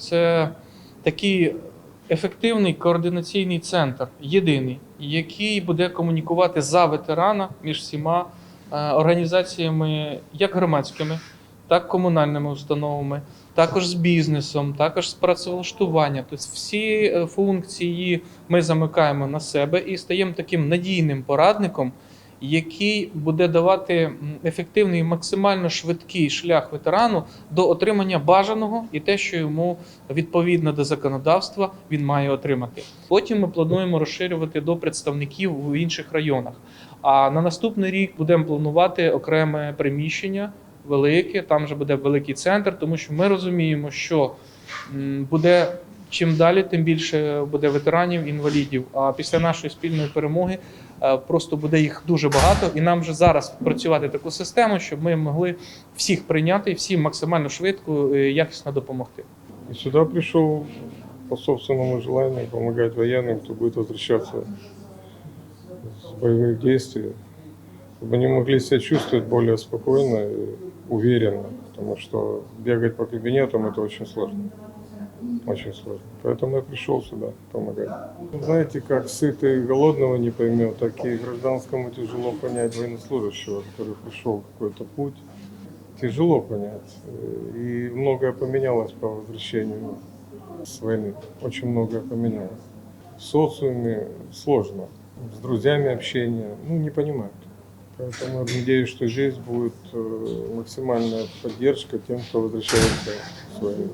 це такий ефективний координаційний центр, єдиний, який буде комунікувати за ветерана між всіма е, організаціями, як громадськими, так комунальними установами, також з бізнесом, також з працевлаштуванням. Тобто всі е, функції ми замикаємо на себе і стаємо таким надійним порадником, який буде давати ефективний, максимально швидкий шлях ветерану до отримання бажаного і те, що йому відповідно до законодавства він має отримати. Потім ми плануємо розширювати до представників в інших районах. А на наступний рік будемо планувати окреме приміщення велике. Там вже буде великий центр, тому що ми розуміємо, що буде. Чим далі, тим більше буде ветеранів, інвалідів. А після нашої спільної перемоги е, просто буде їх дуже багато, і нам вже зараз працювати таку систему, щоб ми могли всіх прийняти і всім максимально швидко е, якісно допомогти. И сюда пришел по собственному желанию помогать военным, кто будет возвращаться с боевых действий, чтобы они могли себя чувствовать более спокойно и уверенно, потому что бегать по кабинетам это очень сложно. Очень сложно. Поэтому я пришел сюда помогать. Знаете, как сытый голодного не поймет, так и гражданскому тяжело понять военнослужащего, который пришел какой-то путь. Тяжело понять. И многое поменялось по возвращению с войны. Очень многое поменялось. В социуме сложно. С друзьями общение, ну, не понимают. Поэтому я надеюсь, что здесь будет э, максимальная поддержка тем, кто возвращается с войны.